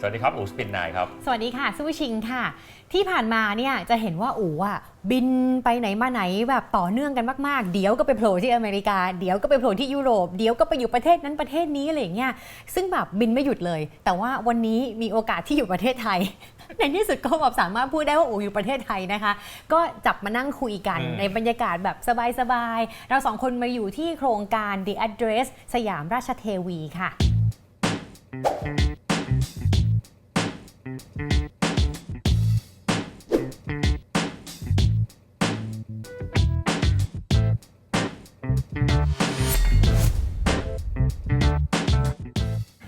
สวัสดีครับอูสปินนายครับ สวัสดีค่ะซูชิงค่ะ ที่ผ่านมาเนี่ยจะเห็นว่าอู๋อะบินไปไหนมาไหนแบบต่อเนื่องกันมากๆ เดี๋ยวก็ไปโผล่ที่อเมริกา เดี๋ยวก็ไปโผล่ที่ยุโรป เดี๋ยวก็ไปอยู่ประเทศนั้นประเทศนี้อะไรอย่างเงี้ย ซึ่งแบบบินไม่หยุดเลย แต่ว่าวันนี้มีโอกาสที่อยู่ประเทศไทย ในที่สุดก็แบบสามารถพูดได้ว่าอู๋อยู่ประเทศไทยนะคะ ก็จับมานั่งคุยกันอืมในบรรยากาศแบบสบายๆ เราสองคนมาอยู่ที่โครงการ The Address สยามราชเทวีค่ะ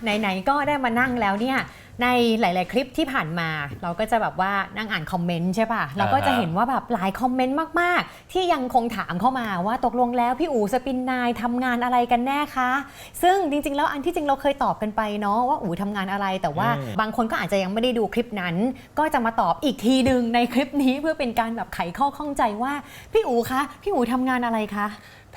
ไหนๆก็ได้มานั่งแล้วเนี่ยในหลาย ๆ คลิปที่ผ่านมา เราก็จะแบบว่านั่งอ่านคอมเมนต์ใช่ป่ะ เราก็จะเห็นว่าแบบหลายคอมเมนต์มาก ๆ ที่ยังคงถามเข้ามาว่าตกลงแล้วพี่อู๋สปินนายทำงานอะไรกันแน่คะ ซึ่งจริง ๆ แล้วอันที่จริงเราเคยตอบกันไปเนาะว่าอู๋ทำงานอะไร แต่ว่าอืมบางคนก็อาจจะยังไม่ได้ดูคลิปนั้น ก็จะมาตอบอีกทีหนึ่งในคลิปนี้เพื่อเป็นการแบบไขข้อข้องใจว่าพี่อู๋คะพี่อู๋ทำงานอะไรคะ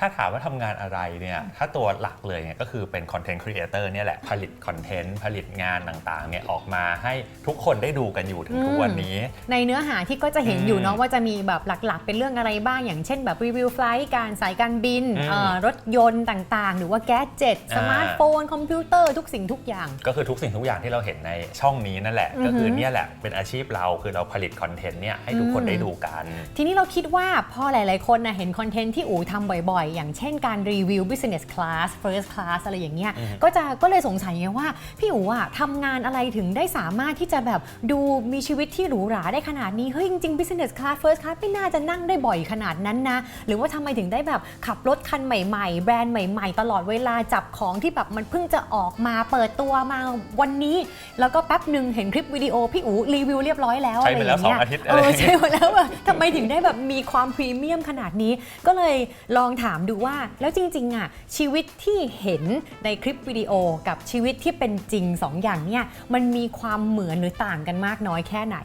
ถ้าถามว่าทำงานอะไรเนี่ยถ้าตัวหลักเลยเนี่ยก็คือเป็นคอนเทนต์ครีเอเตอร์เนี่ยแหละ ผลิตคอนเทนต์ ผลิตงานต่างๆเนี่ยออกมาให้ทุกคนได้ดูกันอยู่ถึงทุกวันนี้ ในเนื้อหาที่ก็จะเห็นอืมอยู่เนาะว่าจะมีแบบหลักๆ เป็นเรื่องอะไรบ้าง อย่างเช่นแบบรีวิวไฟล์การสายการบินอืมเอ่อรถยนต์ต่างๆ หรือว่าแก๊สเจ็ตอ่าสมาร์ทโฟน คอมพิวเตอร์ทุกสิ่งทุกอย่าง ก็คือทุกสิ่งทุกอย่างที่เราเห็นในช่องนี้นั่นแหละอือฮึก็คือเนี่ยแหละเป็นอาชีพเราคือเราผลิตคอนเทนต์เนี่ยให้ทุกคนอืมได้ดูกัน ทีนี้เราคิดว่าพอหลาย ๆคนนะเห็นคอนเทนต์ที่อู๋ทำบ่อยๆอย่างเช่นการรีวิว business class first class อะไรอย่างเงี้ยอือฮึก็จะก็เลยสงสัยไงว่า พี่อู๋อะทำงานอะไรถึงได้สามารถที่จะแบบดูมีชีวิตที่หรูหราได้ขนาดนี้เฮ้ยจริงๆ business class first class ไม่น่าจะนั่งได้บ่อยขนาดนั้นนะ หรือว่าทำไมถึงได้แบบขับรถคันใหม่ๆ แบรนด์ใหม่ๆ ตลอดเวลาจับของที่แบบมันเพิ่งจะออกมาเปิดตัวมาวันนี้ แล้วก็แป๊บหนึ่งเห็นคลิปวิดีโอพี่อู๋รีวิวเรียบร้อยแล้วใช้ไปแล้วะรย่งเงี้สองอาทิตย์เออะไรออย่างเงี้ยใช่หมดแล้วอะทำไมถึงได้แบบมีความพรีเมียมขนาดนี้ ก็เลยลองถามดูว่าแล้วจริงๆอะชีวิตที่เห็นในคลิปวิดีโอกับชีวิตที่เป็นจริงสองอย่างเนี่ยมันมีความเหมือนหรือต่างกันมากน้อยแค่ไหน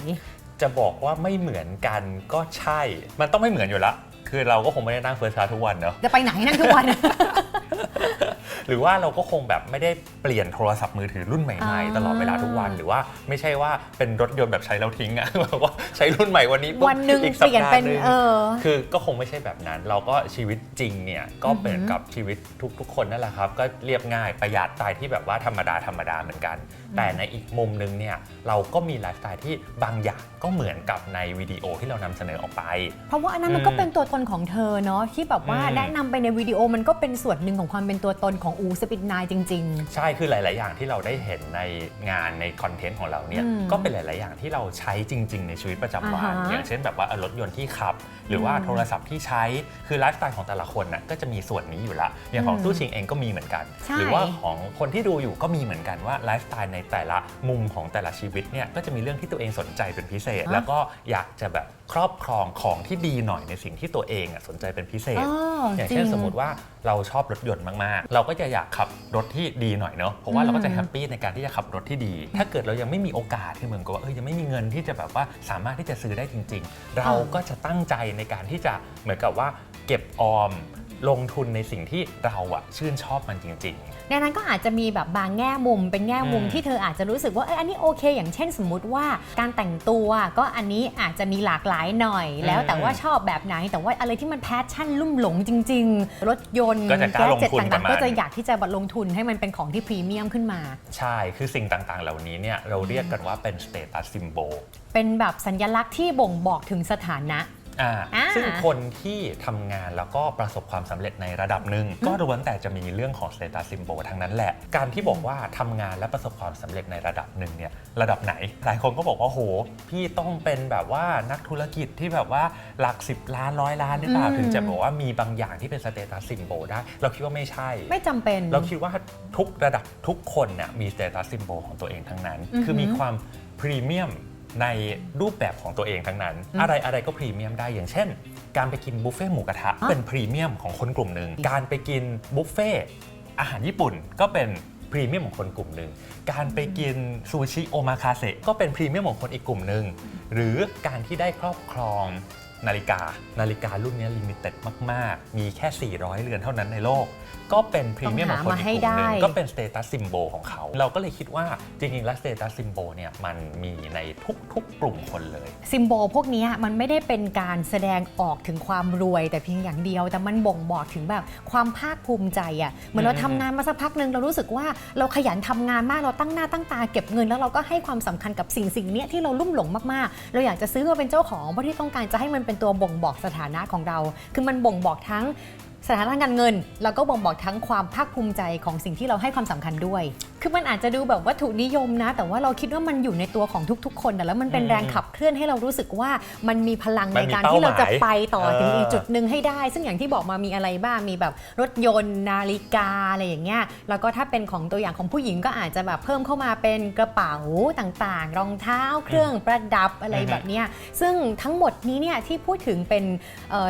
จะบอกว่าไม่เหมือนกันก็ใช่ มันต้องไม่เหมือนอยู่แล้วคือเราก็คงไม่ได้นั่งเฟิร์สคลาสทุกวันเนอะจะไปไหนนั่นทุกวัน หรือว่าเราก็คงแบบไม่ได้เปลี่ยนโทรศัพท์มือถือรุ่นใหม่อ่าๆตลอดเวลาทุกวัน หรือว่าไม่ใช่ว่าเป็นรถยนต์แบบใช้แล้วทิ้งอะแบบว่าใช้รุ่นใหม่วันนี้ปุ๊บวันหนึ่งอีกเปสัปลี่ยนดาห์เป็นหนึ่งเออคือก็คงไม่ใช่แบบนั้น เราก็ชีวิตจริงเนี่ยก็เหมือนกับชีวิตทุกๆ คนนั่นแหละครับ ก็เรียบง่ายประหยัดสไตล์ที่แบบว่าธรรมดาธรรมดาเหมือนกัน แต่ในอีกมุมนึงเนี่ยเราก็มีไลฟ์สไตล์ที่บางอย่างก็เหมือนกับในวิดีโอที่เรานำเสนอออกไป เพราะว่าอันนั้นมันอืมก็เป็นตัวตนของเธอเนาะที่แบบว่าอืมแนะนำไปในวิดีโอมันก็เป็นส่วนหนึ่งของความเป็นตัวตนของอูสปิดนายจริงใช่คือหลาย ๆ อย่างที่เราได้เห็นในงานในคอนเทนต์ของเราเนี่ยอืมก็เป็นหลาย ๆ อย่างที่เราใช้จริง ๆ ในชีวิตประจำวันอ่าฮะอย่างเช่นแบบว่าเออรถยนต์ที่ขับ หรือว่าอืมโทรศัพท์ที่ใช้คือไลฟ์สไตล์ของแต่ละคนน่ะก็จะมีส่วนนี้อยู่ละอย่างของอืมตู้ชิงเองก็มีเหมือนกันใช่หรือว่าของคนที่ดูอยู่ก็มีเหมือนกันว่าไลฟ์สไตล์ในแต่ละมุมของแต่ละชีวิตเนี่ยก็จะมีเรื่องที่ตัวเองสนใจเป็นพิเศษ แล้วก็อยากจะแบบครอบครองของที่ดีหน่อยในสิ่งที่ตัวเองอะสนใจเป็นพิเศๆษอ๋ออย่างจริเช่นสมมติว่าเราชอบรถยนต์มาก ๆ เราก็จะอยากขับรถที่ดีหน่อยเนาะเพราะว่าเราก็จะอืมแฮปปี้ในการที่จะขับรถที่ดี ถ้าเกิดเรายังไม่มีโอกาสที่เหมือนกับว่าเออยังไม่มีเงินที่จะแบบว่าสามารถที่จะซื้อได้จริง ๆ เราก็จะตั้งใจในการที่จะเหมือนกับว่าเก็บออม ลงทุนในสิ่งที่เราอะชื่นชอบมันจริงในนั้นก็อาจจะมีแบบบางแง่มุม เป็นแง่มุมอืมที่เธออาจจะรู้สึกว่าเอยอันนี้โอเค อย่างเช่นสมมุติว่าการแต่งตัวก็อันนี้อาจจะมีหลากหลายหน่อย แล้วแต่ว่าชอบแบบไหน แต่ว่าอะไรที่มันแพชชั่นลุ่มหลงจริง ๆ รถยนต์ก็จะกล้าลงทุนแจ็กับต่างมันๆก็จะอยากที่จะลงทุนให้มันเป็นของที่พรีเมียมขึ้นมาๆใช่ คือสิ่งต่างๆ เหล่านี้เนี่ยเราเรียกกันว่าเป็น status symbol เป็นแบบสัญลักษณ์ที่บ่งบอกถึงสถานะอ่าอ่า ซึ่งคนที่ทำงานแล้วก็ประสบความสำเร็จในระดับหนึ่งก็ล้วนแต่จะมีเรื่องของ status symbol ทั้งนั้นแหละ การที่บอกว่าทำงานและประสบความสำเร็จในระดับหนึ่งเนี่ยระดับไหน หลายคนก็บอกว่าโห พี่ต้องเป็นแบบว่านักธุรกิจที่แบบว่าหลัก 10 ล้านร้อยล้านหรือเปล่าอืมถึงจะบอกว่ามีบางอย่างที่เป็น status symbol ได้ เราคิดว่าไม่ใช่ ไม่จำเป็น เราคิดว่าทุกระดับทุกคนเนี่ยมี status symbol ของตัวเองทั้งนั้นอือหือคือมีความพรีเมียม ในรูปแบบของตัวเองทั้งนั้นอืมอะไรอะไรก็พรีเมียมได้อย่างเช่น การไปกินบุฟเฟ่ต์หมูกระทะอะเป็นพรีเมียมของคนกลุ่มหนึ่งการไปกินบุฟเฟ่ต์อาหารญี่ปุ่นก็เป็นพรีเมียมของคนกลุ่มหนึ่ง การไปกินซูชิโอมาคาเซก็เป็นพรีเมียมของคนอีกกลุ่มหนึ่ง หรือการที่ได้ครอบครอง นาฬิกา นาฬิการุ่นนี้ลิมิเต็ดมาก ๆ มีแค่ 400 เรือนเท่านั้นในโลก ก็เป็นพรีเมียมของคนต้องหามาอีกให้กลุ่มหนึ่ได้งก็เป็นสเตตัสซิมโบของเขา เราก็เลยคิดว่าจริง ๆ แล้วสเตตัสซิมโบเนี่ยมันมีในทุก ๆ กลุ่มคนเลย ซิมโบลพวกเนี้ยมันไม่ได้เป็นการแสดงออกถึงความรวยแต่เพียงอย่างเดียว แต่มันบ่งบอกถึงแบบความภาคภูมิใจอะ่ะเหมือนเราอืมทำงานมาสักพักหนึ่งเรารู้สึกว่าเราขยันทำงานมากเราตั้งหน้าตั้งตาเก็บเงิน แล้วเราก็ให้ความสำคัญกับสิ่งสิ่งเนี้ยที่เราลุ่มหลงมากๆ เราอยากจะซื้อมาเป็นเจ้าของเพราะที่ต้องการจะให้มันเเป็นตัวบ่งบอกสถานะของเรา คือมันบ่งบอกทั้ง สถานะทางการเงิน แล้วก็บ่งบอกทั้งความภาคภูมิใจของสิ่งที่เราให้ความสำคัญด้วย คือมันอาจจะดูแบบวัตถุนิยมนะ แต่ว่าเราคิดว่ามันอยู่ในตัวของทุก ๆ คนนะแล้วมันเป็นอืมแรงขับเคลื่อนให้เรารู้สึกว่ามันมีพลังมัในนมีการที่เราจะเป้าหมายไปต่อถึงเอออีอีกจุดหนึ่งให้ได้ ซึ่งอย่างที่บอกมามีอะไรบ้างมีแบบรถยนต์นาฬิกาอะไรอย่างเงี้ยแล้วก็ถ้าเป็นของตัวอย่างของผู้หญิงก็อาจจะแบบเพิ่มเข้ามาเป็นกระเป๋าต่างๆ รองเท้าเครื่องประดับอะไรอือฮึแบบเนี้ยซึ่งทั้งหมดนี้เนี่ยที่พูดถึงเป็น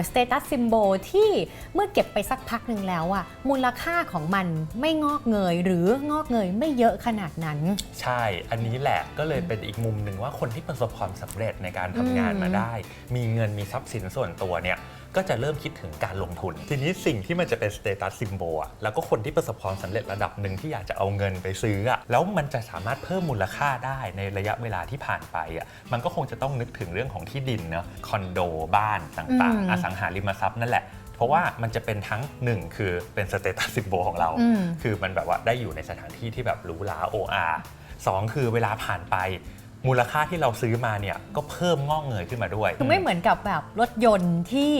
สเตตัสซิมโบที่เมื่อเก็บไปสักพักหนึ่งแล้วอะมูลค่าของมันไม่งอกเงยหรืองอกเงยไม่เยอะขนาดนั้น ใช่ อันนี้แหละก็เลยเป็นอีกมุมหนึ่งว่าคนที่ประสบความสำเร็จในการทำงานมาได้ มีเงินมีทรัพย์สินส่วนตัวเนี่ยก็จะเริ่มคิดถึงการลงทุน ทีนี้สิ่งที่มันจะเป็นสเตตัสซิมโบอะแล้วก็คนที่ประสบความสำเร็จระดับหนึ่งที่อยากจะเอาเงินไปซื้ออะแล้วมันจะสามารถเพิ่มมูลค่าได้ในระยะเวลาที่ผ่านไปอะมันก็คงจะต้องนึกถึงเรื่องของที่ดินเนาะคอนโดบ้านต่างอืมๆอสังหาริมทรัพย์นั่นแหละเพ ราะว่ามันจะเป็นทั้งหนึ่งคือเป็นสเตตัสซิมโบของเราอืมคือมันแบบว่าได้อยู่ในสถานที่ที่แบบหรูหราโออาสองคือเวลาผ่านไปมูลค่าที่เราซื้อมาเนี่ยก็เพิ่มงอกเงยขึ้นมาด้วย คือไม่เหมือนกับแบบรถยนต์ที่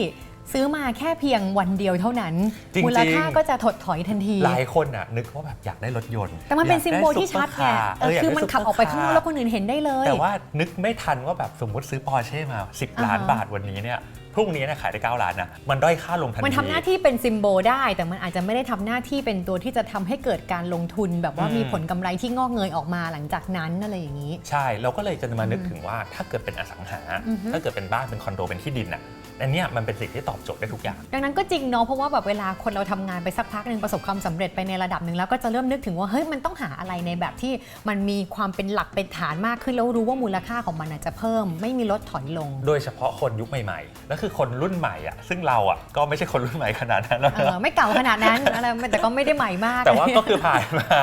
ซื้อมาแค่เพียงวันเดียวเท่านั้นจริงๆมูลค่าก็จะถดถอยทันที หลายคนอะนึกว่าแบบอยากได้รถยนต์ แต่มันเป็นอยากซิมได้โบลที่ชัดไงซุปเปอร์คาร์เออเยาคือได้มันขับออกไปข้างนอกซุปเปร์แล้วคนอื่นเห็นได้เลย แต่ว่านึกไม่ทันว่าแบบสมมติซื้อปอร์เช่มา 10 ล้านอ่าฮะบาทวันนี้เนี่ย พรุ่งนี้เนี่ยขายได้ 9 ล้านนะมันด้อยค่าลงทันทีมันทำหน้าที่เป็นซิมโบลได้ แต่มันอาจจะไม่ได้ทำหน้าที่เป็นตัวที่จะทำให้เกิดการลงทุน แบบว่าอืมมีผลกำไรที่งอกเงยออกมาหลังจากนั้นอะไรอย่างนี้ ใช่เราก็เลยจะมานึกถึงว่าถ้าเกิดเป็นอสังหา อือฮึ ถ้าเกิดเป็นบ้านเป็นคอนโดเป็นที่ดินอะ อันเนี้ยมันเป็นสิ่งที่ตอบโจทย์ได้ทุกอย่าง ดังนั้นก็จริงเนาะเพราะว่าแบบเวลาคนเราทำงานไปสักพักหนึ่งประสบความสำเร็จไปในระดับหนึ่งแล้วก็จะเริ่มนึกถึงว่าเฮ้ยมันต้องหาอะไรในแบบที่มันมีความเป็นหลักเป็นฐานมากขึ้นแล้วรู้ว่ามูลค่าของมันอาจจะเพิ่ม ไม่มีลดถอยลง โดยเฉพาะคนยุคใหม่ๆ แล้วคือคนรุ่นใหม่อะซึ่งเราอะก็ไม่ใช่คนรุ่นใหม่ขนาดนั้นแล้วเอนะ อไม่เก่าขนาดนั้นอะไรแต่ก็ไม่ได้ใหม่มาก แต่ว่าก็คือผ่านมา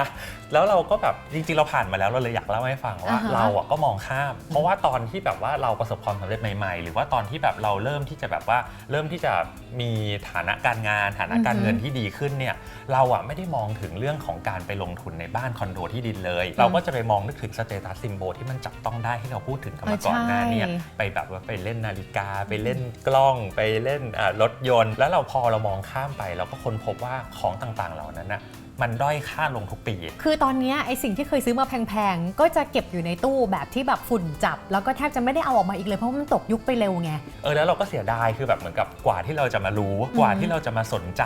แล้วเราก็แบบจริงๆเราผ่านมาแล้วเราเลยอยากเล่าให้ฟังว่าอ่าฮะ เราอะก็มองข้าม เพราะว่าตอนที่แบบว่าเราประสบความสำเร็จใหม่ๆ หรือว่าตอนที่แบบเราเริ่มที่จะแบบว่าเริ่มที่จะมีฐานะการงาน ฐานะการเงินที่ดีขึ้นเนี่ยเราอะไม่ได้มองถึงเรื่องของการไปลงทุนในบ้านคอนโดที่ดินเลย เราก็จะไปมองนึกถึงสเตตัสซิมโบที่มันจับต้องได้ที่เราพูดถึงกันมาก่อนหน้าเนี่ย ใช่ ไปแบบว่าไปเล่นนาฬิกาไปเล่นกล้องไปเล่นอ่ารถยนต์ แล้วเราพอเรามองข้ามไป เราก็ค้นพบว่าของต่างๆเหล่านั้นน่ะ มันด้อยค่าลงทุกปี คือตอนเนี้ยไอสิ่งที่เคยซื้อมาแพงๆ ก็จะเก็บอยู่ในตู้แบบที่แบบฝุ่นจับ แล้วก็แทบจะไม่ได้เอาออกมาอีกเลยเพราะว่ามันตกยุคไปเร็วไง เออแล้วเราก็เสียดายคือแบบเหมือนกับกว่าที่เราจะมารู้กว่าที่เราจะมาสนใจ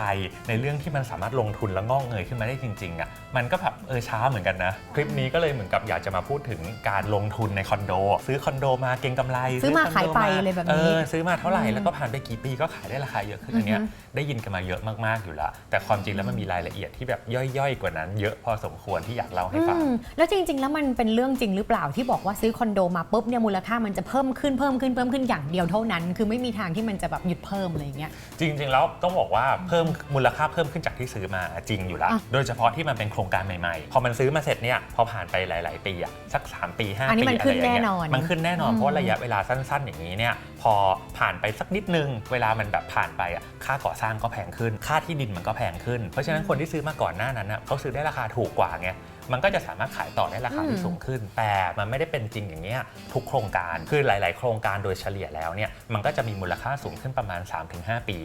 ในเรื่องที่มันสามารถลงทุนและงอกเงยขึ้นมาได้จริงๆอะมันก็แบบเออช้าเหมือนกันนะ คลิปนี้ก็เลยเหมือนกับอยากจะมาพูดถึงการลงทุนในคอนโด ซื้อคอนโดมาเก็งกำไร ซื้อมาคอนโดขายไปเลยแบบนี้เออซื้อมาเท่าไหร่อืมแล้วก็ผ่านไปกี่ปีก็ขายได้ราคาเยอะขึ้นอันเนี้ยอือฮึได้ยินกันมาเยอะมากๆอยู่แล้วแต่ความจริงแล้วมันมีรายละเอียดที่แบบย่อยๆ กว่านั้น เยอะพอสมควรที่อยากเล่าให้ฟัง อืมแล้วจริง ๆ แล้วมันเป็นเรื่องจริงหรือเปล่าที่บอกว่าซื้อคอนโดมาปุ๊บเนี่ยมูลค่ามันจะเพิ่มขึ้นเพิ่มขึ้นเพิ่มขึ้นอย่างเดียวเท่านั้น คือไม่มีทางที่มันจะแบบหยุดเพิ่มอะไรอย่างเงี้ย จริง ๆ แล้วต้องบอกว่าเพิ่มมูลค่าเพิ่มขึ้นจากที่ซื้อมาจริงอยู่แล้ว อะ โดยเฉพาะที่มันเป็นโครงการใหม่ๆ พอมันซื้อมาเสร็จเนี่ยพอผ่านไปหลาย ๆ ปีอะสัก 3 ปี 5 อันนี้ปีมันอะไรขึ้นอย่างเงี้แน่ยนอนมันขึ้นแน่นอนอืม เพราะว่าระยะเวลาสั้น ๆ อย่างนี้เนี่ยพอผ่านไปสักนิดนึง เวลามันแบบผ่านไปอะค่าก่อสร้างก็แพงขึ้น ค่าที่ดินมันก็แพงขึ้น เพราะฉะนั้นคนที่ซื้อมาก่อนหน้านั้นอะเขาซื้อได้ราคาถูกกว่าไงมันก็จะสามารถขายต่อได้ราคาที่สูงขึ้น แต่มันไม่ได้เป็นจริงอย่างเงี้ยทุกโครงการคือหลาย ๆ โครงการโดยเฉลี่ยแล้วเนี่ยมันก็จะมีมูลค่าสูงขึ้นประมาณ 3-5 ปี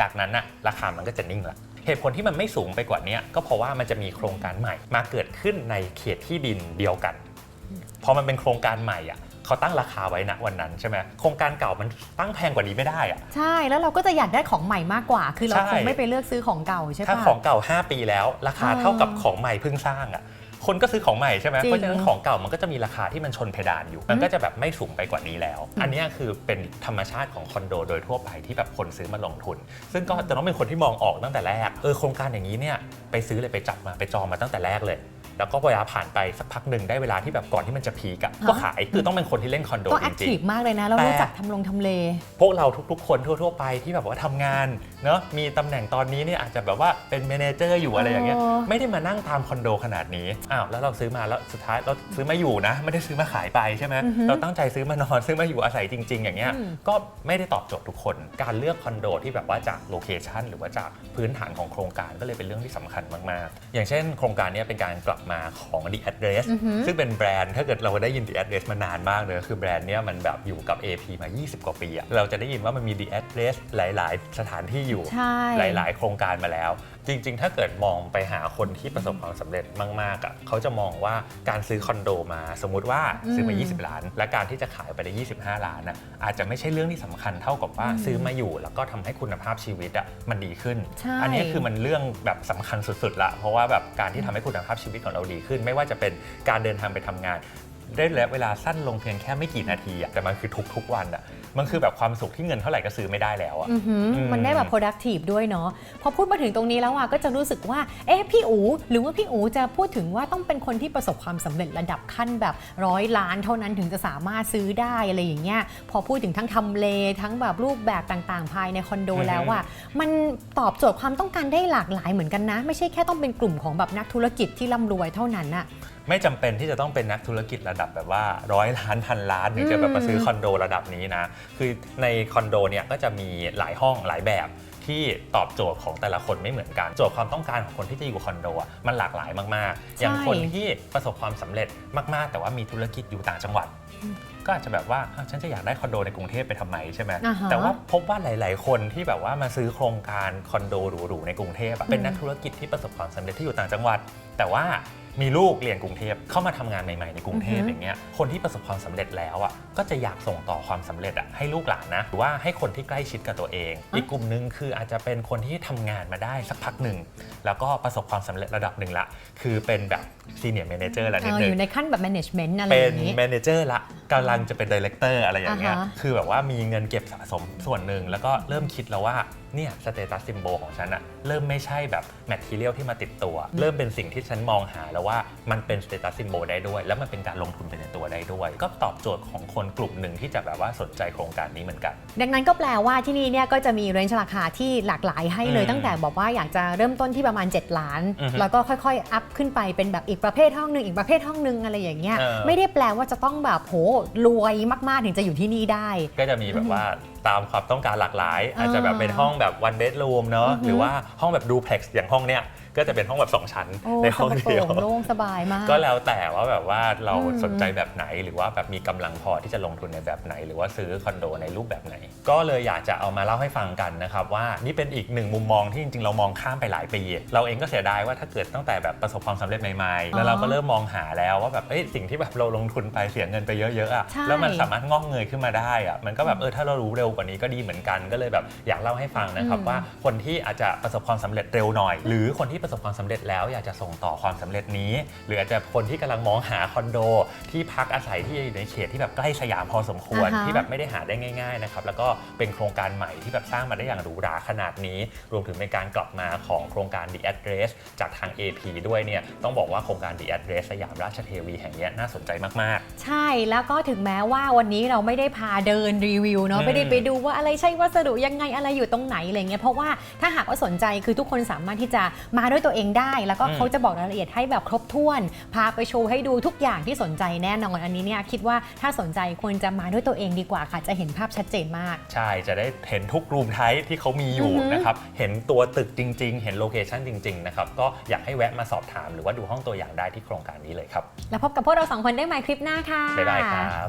จากนั้นน่ะราคามันก็จะนิ่งละเหตุผลที่มันไม่สูงไปกว่านี้ก็เพราะว่ามันจะมีโครงการใหม่มาเกิดขึ้นในเขตที่ดินเดียวกันพอมันเป็นโครงการใหม่อะ เขาตั้งราคาไว้ณวันนั้นใช่ไหมโครงการเก่ามันตั้งแพงกว่านี้ไม่ได้อะใช่ แล้วเราก็จะอยากได้ของใหม่มากกว่า คือเราใช่ คงไม่ไปเลือกซื้อของเก่าใช่ถ้าปะ ของเก่า 5 ปีแล้ว ราคาเออเท่ากับของใหม่เพิ่งสร้างอะคนก็ซื้อของใหม่ใช่ไหมจริงเพราะฉะนั้นของเก่ามันก็จะมีราคาที่มันชนเพดานอยู่ มันก็จะแบบไม่สูงไปกว่านี้แล้ว อันเนี้ยคือเป็นธรรมชาติของคอนโดโดยทั่วไปที่แบบคนซื้อมาลงทุน ซึ่งก็จะต้องเป็นคนที่มองออกตั้งแต่แรกเออโครงการอย่างนี้เนี่ยไปซื้อเลยไปจับมาไปจองมาตั้งแต่แรกเลย แล้วก็เวลาผ่านไปสักพักหนึ่งได้เวลาที่แบบก่อนที่มันจะพีกอะฮะก็ขายคือต้องเป็นคนที่เล่นคอนโดต้องจแอคริทีงฟมากเลยนะแล้วแต่รู้จักทำลงทำเล ๆพวกเราทุกๆ คนทั่ว ๆ ไปที่แบบว่าทำงาน เนอะมีตำแหน่งตอนนี้เนี่ยอาจจะแบบว่าเป็นเมเนเจอร์อยู่อะไรอย่างเงี้ยเออไม่ได้มานั่งตามคอนโดขนาดนี้อ้าวแล้วเราซื้อมาแล้วสุดท้ายเราซื้อมาอยู่นะ ไม่ได้ซื้อมาขายไปใช่ไหมอือฮึเราตั้งใจซื้อมานอนซื้อมาอยู่อาศัยจริง ๆ อย่างเงี้ยอืมก็ไม่ได้ตอบโจทย์ทุกคน การเลือกคอนโดที่แบบว่าจากโลเคชันหรือว่าจากพื้นฐานของโครงการก็เลยเป็นเรื่องที่สำคัญมากๆ อย่างเช่น โครงการเนี้ยเป็นการกลับมาของ The Address อือหือซึ่งเป็นแบรนด์ถ้าเกิดเราได้ยิน The Address มานานมากเลยคือแบรนด์เนี้ยมันแบบอยู่กับ AP มา 20 กว่าปีอะเราจะได้ยินว่ามันมี The Address หลาย ๆ สถานที่อยู่ใช่ หลาย ๆ โครงการมาแล้ว จริง ๆ ถ้าเกิดมองไปหาคนที่ประสบความสำเร็จมากๆอะเขาจะมองว่าการซื้อคอนโดมา สมมุติว่าซื้อมา อืม20 ล้าน และการที่จะขายไปได้ 25 ล้านน่ะอาจจะไม่ใช่เรื่องที่สำคัญเท่ากับว่าอืมซื้อมาอยู่ แล้วก็ทำให้คุณภาพชีวิตอะมันดีขึ้น ใช่ อันี้คือมันเรื่องแบบสำคัญสุดๆละเพราะว่าแบบการที่ทำให้คุณภาพชีวิตของเราดีขึ้น ไม่ว่าจะเป็นการเดินทางไปทำงาน ได้ระยะเวลาสั้นลงเพียงแค่ไม่กี่นาทีอะแต่มันคือทุกๆวันอะ มันคือแบบความสุขที่เงินเท่าไหร่ก็ซื้อไม่ได้แล้วอะ อือหืออืมมันได้แบบ productive ด้วยเนาะพอพูดมาถึงตรงนี้แล้วอะก็จะรู้สึกว่า เอ๊ะพี่อูหรือว่าพี่อูจะพูดถึงว่าต้องเป็นคนที่ประสบความสำเร็จระดับขั้นแบบร้อยล้านเท่านั้นถึงจะสามารถซื้อได้อะไรอย่างเงี้ยพอพูดถึงทั้งทำเลทั้งแบบรูปแบบต่างๆ ภายในคอนโดอือฮึแล้วอะมันตอบโจทย์ความต้องการได้หลากหลายเหมือนกันนะ ไม่ใช่แค่ต้องเป็นกลุ่มของแบบนักธุรกิจที่ร่ำรวยเท่านั้นอะ ไม่จำเป็นที่จะต้องเป็นนักธุรกิจระดับแบบว่าร้อยล้านพันล้านถึงจะแบบมาซื้อคอนโดระดับนี้นะ คือในคอนโดเนี่ยก็จะมีหลายห้องหลายแบบที่ตอบโจทย์ของแต่ละคนไม่เหมือนกัน โจทย์ความต้องการของคนที่จะอยู่คอนโดอะมันหลากหลายมากๆ อย่างคนที่ประสบความสำเร็จมากๆ แต่ว่ามีธุรกิจอยู่ต่างจังหวัด ก็อาจจะแบบว่าอ้าวฉันจะอยากได้คอนโดในกรุงเทพไปทำไมใช่ไหมอ่าฮะแต่ว่าพบว่าหลาย ๆ คนที่แบบว่ามาซื้อโครงการคอนโดหรูๆในกรุงเทพอะเป็นนักธุรกิจที่ประสบความสำเร็จที่อยู่ต่างจังหวัด แต่ว่า มีลูกเรียนกรุงเทพเข้ามาทำงานใหม่ๆในกรุงเทพอือฮึ อย่างเงี้ยคนที่ประสบความสำเร็จแล้วอะก็จะอยากส่งต่อความสำเร็จอะให้ลูกหลานนะหรือว่าให้คนที่ใกล้ชิดกับตัวเอง อีกกลุ่มหนึงคืออาจจะเป็นคนที่ทำงานมาได้สักพักหนึ่งแล้วก็ประสบความสำเร็จระดับหนึ่งละคือเป็นแบบซีเนียร์ a ม a เจอร์ละนิดเออนึอง ยู่ในขั้นแบบ management อะไรเป็อนย่างนี้ แมเนเจอร์ละกำลังจะเป็นดีเลกเตอร์อะไรอย่างเงี้ยอ่าฮะ คือแบบว่ามีเงินเก็บสะสมส่วนหนึ่ง แล้วก็เริ่มคิดแล้วว่า เนี่ยสเตตัสซิมโบของฉันอะเริ่มไม่ใช่แบบแมทเทียลที่มาติดตัว เริ่มเป็นสิ่งที่ฉันมองหาแล้วว่ามันเป็นสเตตัสซิมโบได้ด้วย แล้วมันเป็นการลงทุนไปในตัวได้ด้วย ก็ตอบโจทย์ของคนกลุ่มหนึ่งที่จะแบบว่าสนใจโครงการนี้เหมือนกัน ดังนั้นก็แปลว่าที่นี่เนี่ยก็จะมีเรนจ์ราคาที่หลากหลายให้เลย อืมตั้งแต่บอกว่าอยากจะเริ่มต้นที่ประมาณ 7 ล้าน อือฮึแล้วก็ค่อยๆ อัพขึ้นไปเป็นแบบอีกประเภทห้องหนึ่งอีกประเภทห้องหนึ่งอะไรอย่างเงี้ยเออ ไม่ได้แปลว่าจะต้องแบบโหรวยมากๆถึงจะอยู่ที่นี่ได้ ก็จะมีแบบว่า ตามความต้องการหลากหลาย อาจจะแบบเป็นห้องแบบ one bedroom เนอะอือฮึหรือว่าห้องแบบ duplex อย่างห้องเนี้ย ก็จะเป็นห้องแบบ 2 ชั้นโอ้ในสห้องบายเดียวโปร่งโล่งสบายมาก ก็แล้วแต่ว่าแบบว่าเราอืมสนใจแบบไหนหรือว่าแบบมีกำลังพอที่จะลงทุนในแบบไหน หรือว่าซื้อคอนโดในรูปแบบไหน ก็เลยอยากจะเอามาเล่าให้ฟังกันนะครับว่านี่เป็นอีกหนึ่งมุมมองที่จริงๆ เรามองข้ามไปหลายปี เราเองก็เสียดายว่าถ้าเกิดตั้งแต่แบบประสบความสำเร็จใหม่ๆแล้วเราก็เริ่มมองหาแล้วว่าแบบเอ้ยสิ่งที่แบบเราลงทุนไปเสียเงินไปเยอะๆอะใช่แล้วมันสามารถงอกเงยขึ้นมาได้อะมันก็แบบเออถ้าเรารู้เร็วกว่านี้ก็ดีเหมือนกัน ก็เลยแบบอยากเล่าให้ฟังนะครับอืมว่าคนที่อาจจะประสบความสำเร็จเร็วหน่อย หรือคนที่ประสบความสำเร็จแล้วอยากจะส่งต่อความสำเร็จนี้ หรืออาจจะคนที่กำลังมองหาคอนโด ที่พักอาศัยที่อยู่ในเขตที่แบบใกล้สยามพอสมควรอ่าฮะที่แบบไม่ได้หาได้ง่ายๆนะครับแล้วก็เป็นโครงการใหม่ที่แบบสร้างมาได้อย่างหรูหราขนาดนี้ รวมถึงเป็นการกลับมาของโครงการ The Address จากทาง AP ด้วยเนี่ยต้องบอกว่าโครงการ The Address สยามราชเทวีแห่งเนี้ยน่าสนใจมากๆ ใช่แล้วก็ถึงแม้ว่าวันนี้เราไม่ได้พาเดินรีวิวเนาะอืมไม่ได้ไปดูว่าอะไรใช่วัสดุยังไงอะไรอยู่ตรงไหนอะไรเงี้ยเพราะว่าถ้าหากว่าสนใจคือทุกคนสามารถที่จะมาด้วยตัวเองได้ แล้วก็อืมเขาจะบอกรายละเอียดให้แบบครบถ้วน พาไปโชว์ให้ดูทุกอย่างที่สนใจแน่นอนอันนี้เนี่ยคิดว่าถ้าสนใจควรจะมาด้วยตัวเองดีกว่าค่ะ จะเห็นภาพชัดเจนมาก ใช่ จะได้เห็นทุกรูมไทป์ที่เขามีอยู่อือฮึนะครับ เห็นตัวตึกจริง ๆ เห็นโลเคชันจริง ๆ นะครับ ก็อยากให้แวะมาสอบถามหรือว่าดูห้องตัวอย่างได้ที่โครงการนี้เลยครับ แล้วพบกับพวกเราสองคนได้ใหม่คลิปหน้าค่ะบ๊ายบายครับ